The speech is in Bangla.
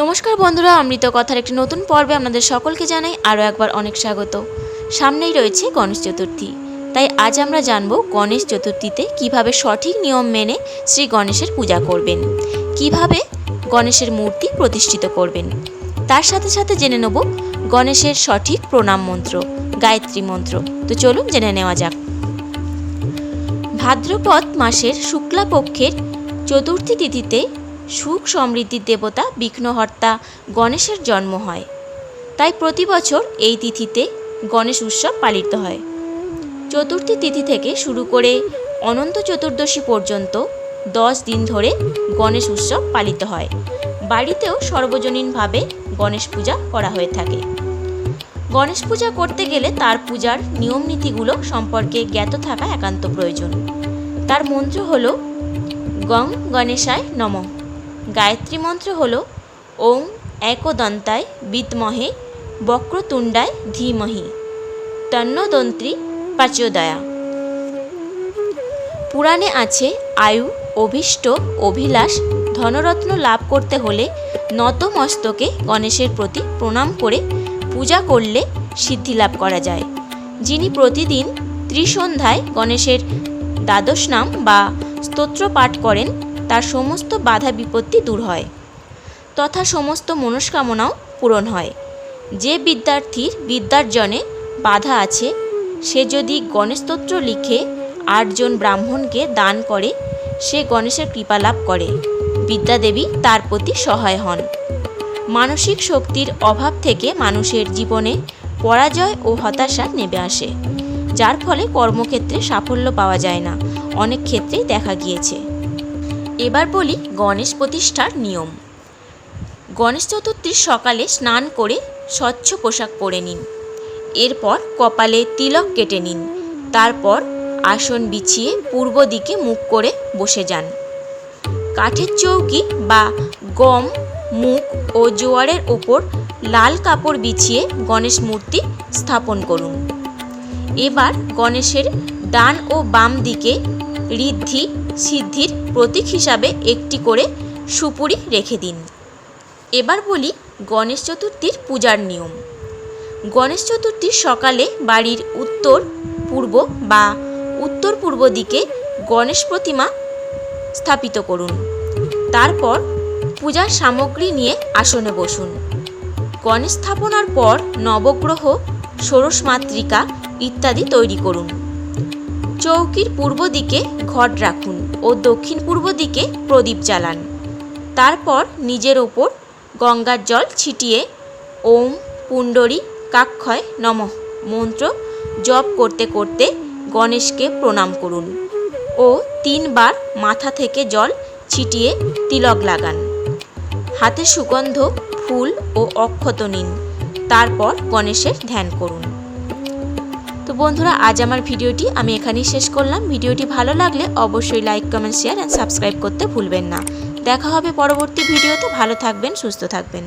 নমস্কার বন্ধুরা, অমৃত কথার একটি নতুন পর্বে আপনাদের সকলকে জানাই আরও একবার অনেক স্বাগত। সামনেই রয়েছে গণেশ চতুর্থী। তাই আজ আমরা জানব গণেশ চতুর্থীতে কীভাবে সঠিক নিয়ম মেনে শ্রী গণেশের পূজা করবেন, কীভাবে গণেশের মূর্তি প্রতিষ্ঠিত করবেন। তার সাথে সাথে জেনে নেব গণেশের সঠিক প্রণাম মন্ত্র, গায়ত্রী মন্ত্র। তো চলুন জেনে নেওয়া যাক। ভাদ্রপদ মাসের শুক্লাপক্ষের চতুর্থী তিথিতে সুখ সমৃদ্ধির দেবতা বিঘ্নহর্তা গণেশের জন্ম হয়। তাই প্রতি বছর এই তিথিতে গণেশ উৎসব পালিত হয়। চতুর্থী তিথি থেকে শুরু করে অনন্ত চতুর্দশী পর্যন্ত দশ দিন ধরে গণেশ উৎসব পালিত হয়। বাড়িতেও সর্বজনীনভাবে গণেশ পূজা করা হয়ে থাকে। গণেশ পূজা করতে গেলে তার পূজার নিয়ম নীতিগুলো সম্পর্কে জ্ঞাত থাকা একান্ত প্রয়োজন। তার মন্ত্র হল, গং গণেশায় নম। গায়ত্রী মন্ত্র হল, ওং একদন্তায় বিদ্মহে বক্রতুণ্ডায় ধীমহি, তন্নদন্ত্রী পাচোদয়া। পুরাণে আছে, আয়ু, অভীষ্ট, অভিলাষ, ধনরত্ন লাভ করতে হলে নতমস্তকে গণেশের প্রতি প্রণাম করে পূজা করলে সিদ্ধি লাভ করা যায়। যিনি প্রতিদিন ত্রিসন্ধ্যায় গণেশের দ্বাদশ নাম বা স্তোত্র পাঠ করেন তার সমস্ত বাধা বিপত্তি দূর হয়। তথা সমস্ত মনস্কামনাও পূরণ হয়। যে বিদ্যার্থীর বিদ্যার্জনে বাধা আছে, সে যদি গণেশস্তোত্র লিখে আটজন ব্রাহ্মণকে দান করে, সে গণেশের কৃপা লাভ করে। বিদ্যাদেবী তার প্রতি সহায় হন। মানসিক শক্তির অভাব থেকে মানুষের জীবনে পরাজয় ও হতাশা নেমে আসে, যার ফলে কর্মক্ষেত্রে সাফল্য পাওয়া যায় না। অনেক ক্ষেত্রেই দেখা গিয়েছে। এবার বলি গণেশ প্রতিষ্ঠার নিয়ম। গণেশ চতুর্থীর সকালে স্নান করে স্বচ্ছ পোশাক পরে নিন। এরপর কপালে তিলক কেটে নিন। তারপর আসন বিছিয়ে পূর্ব দিকে মুখ করে বসে যান। কাঠের চৌকি বা গম, মুখ ও জোয়ারের ওপর লাল কাপড় বিছিয়ে গণেশ মূর্তি স্থাপন করুন। এবার গণেশের ডান ও বাম দিকে ঋদ্ধি সিদ্ধির প্রতীক হিসাবে একটি করে সুপুরি রেখে দিন। এবার বলি গণেশ চতুর্থীর পূজার নিয়ম। গণেশ চতুর্থীর সকালে বাড়ির উত্তর পূর্ব বা উত্তর পূর্ব দিকে গণেশ প্রতিমা স্থাপিত করুন। তারপর পূজার সামগ্রী নিয়ে আসনে বসুন। গণেশ স্থাপনার পর নবগ্রহ, ষোড়শ মাতৃকা ইত্যাদি তৈরি করুন। চৌকির পূর্ব দিকে ঘট রাখুন ও দক্ষিণ পূর্ব দিকে প্রদীপ জ্বালান। তারপর নিজের ওপর গঙ্গার জল ছিটিয়ে ওম পুণ্ডরী কাক্ষয় নমঃ মন্ত্র জপ করতে করতে গণেশকে প্রণাম করুন ও তিনবার মাথা থেকে জল ছিটিয়ে তিলক লাগান। হাতে সুগন্ধ, ফুল ও অক্ষত নিন। তারপর গণেশের ধ্যান করুন। তো বন্ধুরা, আজ আমার ভিডিওটি আমি এখানেই শেষ করলাম। ভিডিওটি ভালো লাগলে অবশ্যই like comment share and subscribe করতে ভুলবেন না। দেখা হবে পরবর্তী ভিডিওতে। ভালো থাকবেন, সুস্থ থাকবেন।